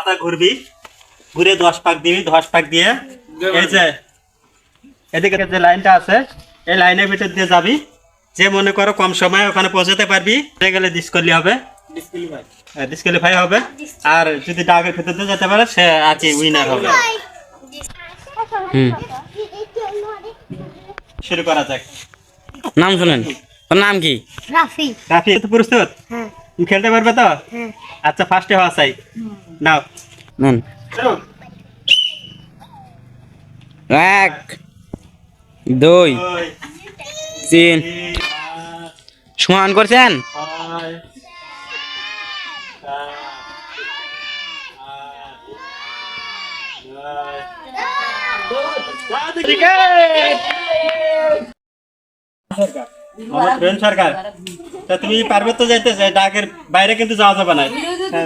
মাথা ঘুরবি ঘুরে দশ পাক দিবি দশ পাক দিয়ে এই যে এদিকে যে লাইনটা আছে এই লাইনের ভিতর দিয়ে যাবি। যে মনে করো কম সময়ে ওখানে পৌঁছাতে পারবি হয়ে গেলে ডিসকালি হবে। ডিসকালিফাই হবে। আর যদি ডাকের ভিতর দিয়ে যেতে পারে সে আর কি উইনার হবে শুরু করা যাক। নাম শুনেন। তোর নাম কি? রাফি। রাফি তো প্রস্তুত হ্যাঁ। খেলতে পারবে তো? হ্যাঁ। আচ্ছা ফার্স্টে হওয়া চাই। নাও। নেন। এক দুই তিন। সমান করছেন? নয়, আমার প্রেম সরকার। তা তুমি পারবে তো যাইতে চাই ডাকের বাইরে কিন্তু যাওয়া যাবে না।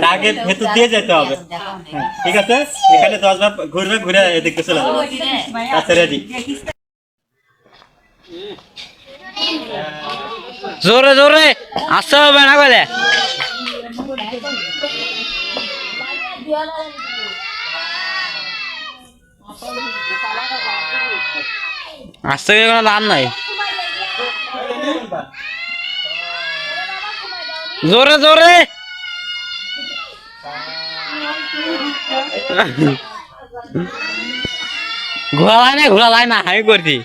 ডাকের ভেতর দিয়ে যেতে হবে। হ্যাঁ, ঠিক আছে? এখানে দশ বার ঘুরবে ঘুরে এদিকে চলে যাবে। আচ্ছা রেডি জোরে জোরে। আসতে হবে না বলে আসতে গেলে কোনো দাম নাই। জোরে জোরে। ঘোরালাই না ঘোরালাই না আমি করছি।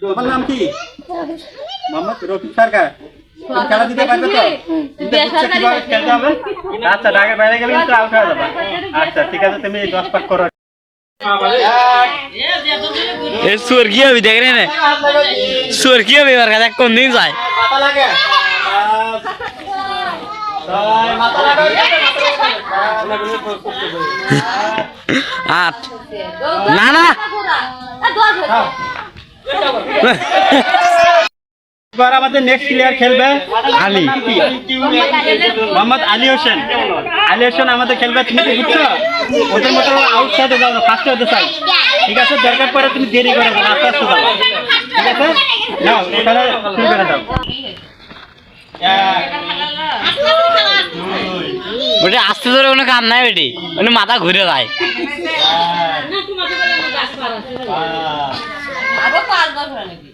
তোমার নাম কি? মোহাম্মদ রফিক সরকার? তুমি খেলা দিতে পারবে তো? দিতে বুঝছ কীভাবে খেলতে হবে? আচ্ছা ডাকের বাইরে গেলে কিন্তু আউট হয়ে যাবে। আচ্ছা ঠিক আছে তুমি দশ পাক করো। এ সুর কি হবে দেখ রে না। সুর কি হবে এবার কাছে কোন দিন যায়। মাথা লাগে এবার আমাদের নেক্সট প্লেয়ার খেলবে আলী। মোহাম্মদ আলী হোসেন। আলী হোসেন আমাদের খেলবে তুমি কি বুঝছ? ওদের মতো আউট সাইডে যাও না ফার্স্টে হতে চাই ঠিক আছে দরকার পরে তুমি দেরি করে যাও আস্তে আস্তে যাও। ঠিক আছে? এখানে শুরু করে দাও। ওটা আস্তে ধরে কোনো কাম নাই বেটি। ওটা মাথা ঘুরে যায়। পাঁচ, ছয়,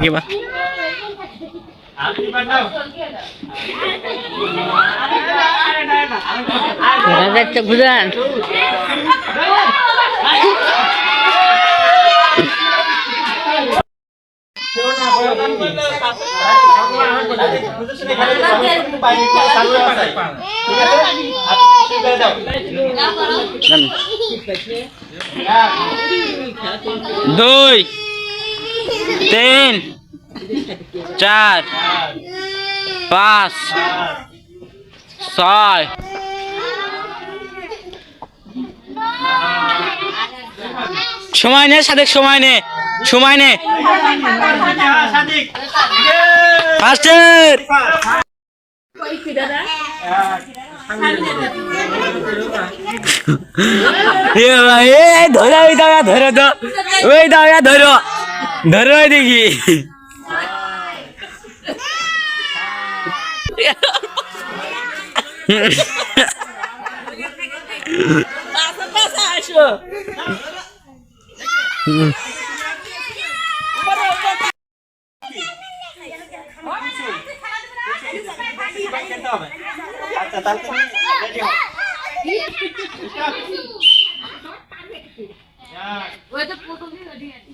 কি বা আপনি বানাও যাচ্ছে বুঝলেন দুই তিন, চার, পাঁচ, ছয়। সময় নে, সাদেক, সময় নে সময় নে। ধরো ওই ধরো তো। ওই ধরো। ধরো ওই দেখি আচ্ছা তাহলে তুমি ready হও। এক, দুই,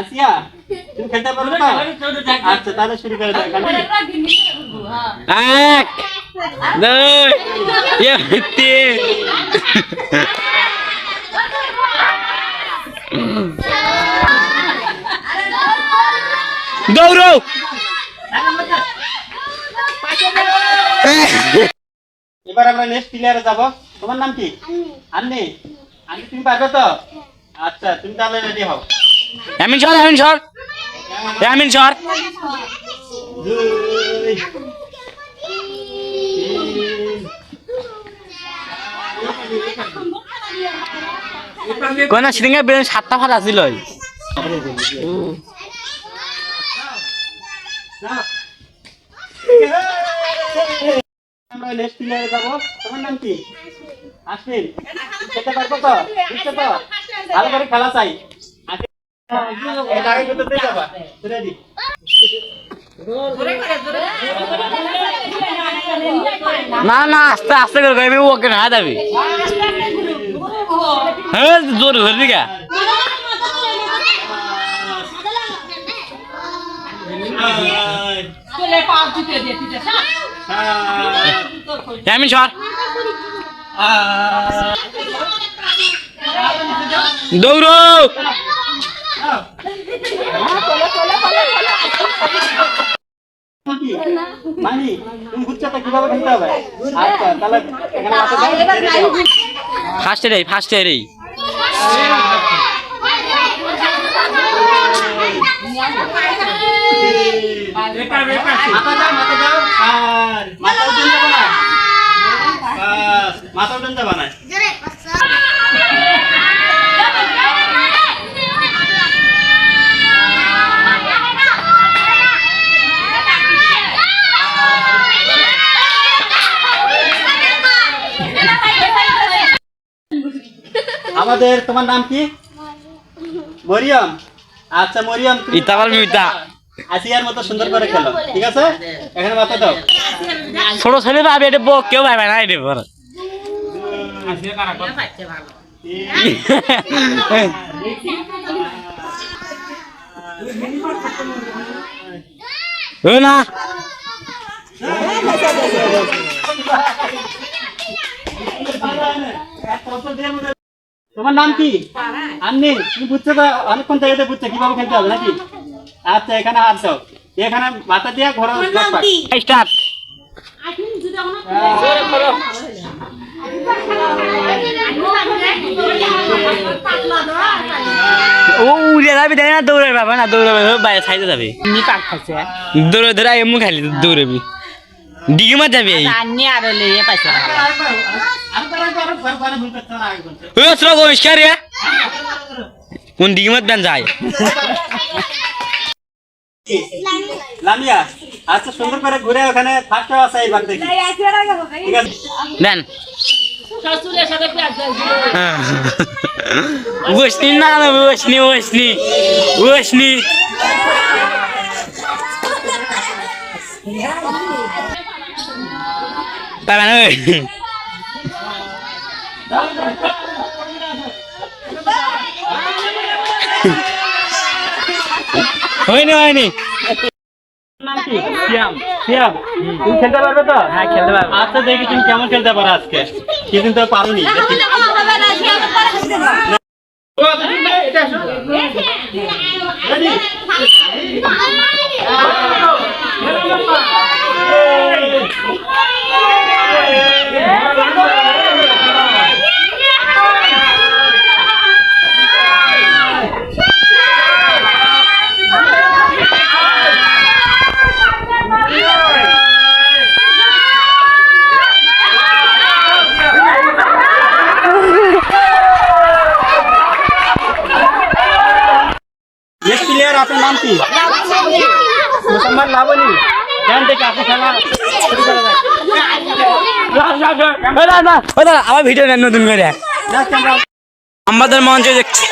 আসিয়া তুমি খেলতে পারো তো আচ্ছা তাহলে শুরু করে দাও এখানে। এক দুই ইয়ে, তিন। দৌড়ো এবার আমরা নেক্সট প্লেয়ারে যাব। তোমার নাম কি? আন্নি। আন্নি। তুমি পারবে তো? আচ্ছা তুমি তাহলে রেডি হও। আমিন সর আমিন সর। এ আমিন সর কোন সাতটা ফাটা ছিল আমরা নেক্সট প্লেয়ারে যাব। তোমার নাম কি? পারব তো? তো? ভালো করে খেলা চাই এটা আগে করতে দিয়ে যাবা রেডি না না আস্তে আস্তে করে কইবি ওকে না যাবি হ্যাঁ জোর ধরবি কা এ আমিন সর দৌড়ো তুমি বুঝছ তো কীভাবে খেলতে হবে মাথা দাও ফার্স্টে রে ফার্স্টে রে মাথা দাও মাথা দাও মাথা উঠে যাবে না। আমাদের তোমার নাম কি? মরিয়ম। আচ্ছা মরিয়ম তুমি ইতা ইতা। আসিয়ার মতো সুন্দর করে খেলো ঠিক আছে? এখানে মাথা দাও। ছোট ছেলে পাবে এটা বউ কেউ পাবে না। এটা পর ও না তোমার নাম কি? আন্নি তুমি বুঝছ তো অনেকক্ষণ থেকে বুঝছ কীভাবে খেলতে হবে নাকি? আচ্ছা এখানে হাত দাও। এখানে মাথা দিয়ে ঘোরা স্টার্ট। ও উড়ে যাবি তাই না দৌড়ে পাবে না দৌড়াবে বাইরে সাইডে যাবে। খাইছে দৌড়ে ধরে এমনি খালি দৌড়াবি। ডিগি মার যাবে এই আনি আর লইয়ে পাইছে ওই অস্ত্র গমিষ্কার রে কোন ডিগি মার দেন যায় লামিয়া আচ্ছা সুন্দর করে ঘুরে ওখানে ফার্স্ট আছে এইবার দেখি ঠিক আছে দেন শ্বশুরের সাথে প্যাক বসনি না না বসনি বসনি বসনি পাবে না ওই হয়নি হয়নি তুমি খেলতে পারবে তো হ্যাঁ খেলতে পারব আচ্ছা দেখি তুমি কেমন খেলতে পারো আজকে সেদিন তো পারোনি দেখি। ও, তুমি এটা আসো। Ready? নেক্সট প্লেয়ার আপনার নাম কি মুসম্মদ লাবণী থেকে আপনি খেলা। শুরু করা যাক আবার ভিডিও নেন নতুন করে। আমাদের মঞ্চে দেখছি।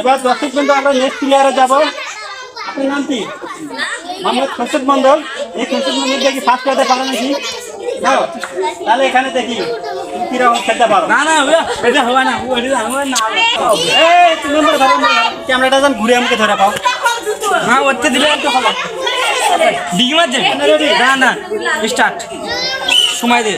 এবার দর্শক বন্ধু আমরা নেক্সট প্লেয়ারে যাব। আপনার নাম কি? মোহাম্মদ খোরশেদ মন্ডল এই খোরশেদ মন্ডল দেখি ফার্স্ট করতে পারো নাকি? যাও। তাহলে এখানে দেখি কীরকম খেলতে পারো। না না এটা হবে না এটা হবে না। এই তুমি নম্বর ধরো ক্যামেরাটা যেন ঘুরে আমাকে ধরে পাও। হ্যাঁ ওতে দিলে একটু হবে। ডিগি মারছে? না না স্টার্ট সময় দে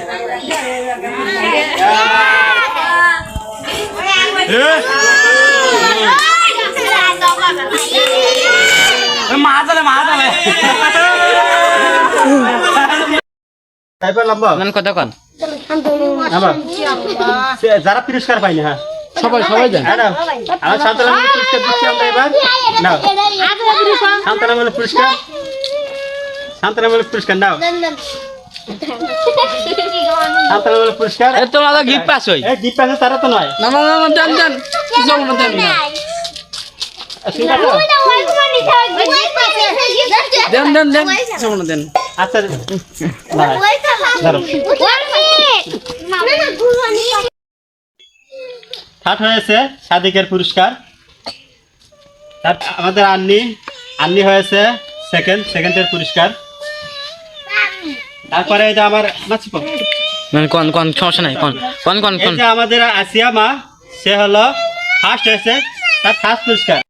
তালে মা তালে তারপর লম্বা মান কত কন আবার সে- যারা পুরস্কার পায়নি হ্যাঁ সবাই সবাই হ্যাঁ আমার সান্তানামূলক পুরস্কার দিচ্ছি আমরা এবার নাও সান্তানামূলক পুরস্কার সান্তানামূলক পুরস্কার নাও তো তারা তো নয় না না না না, না না দেন দেন দেন দেন আচ্ছা। থার্ড হয়েছে সাদিকের পুরস্কার আমাদের আন্নি আন্নি হয়েছে সেকেন্ড সেকেন্ডের পুরস্কার তারপরে যে আমার মানে কোন কোন সমস্যা নাই কোন কোন কোন আমাদের আসিয়া মা সে হলো ফার্স্ট হয়েছে তার ফার্স্ট পুরস্কার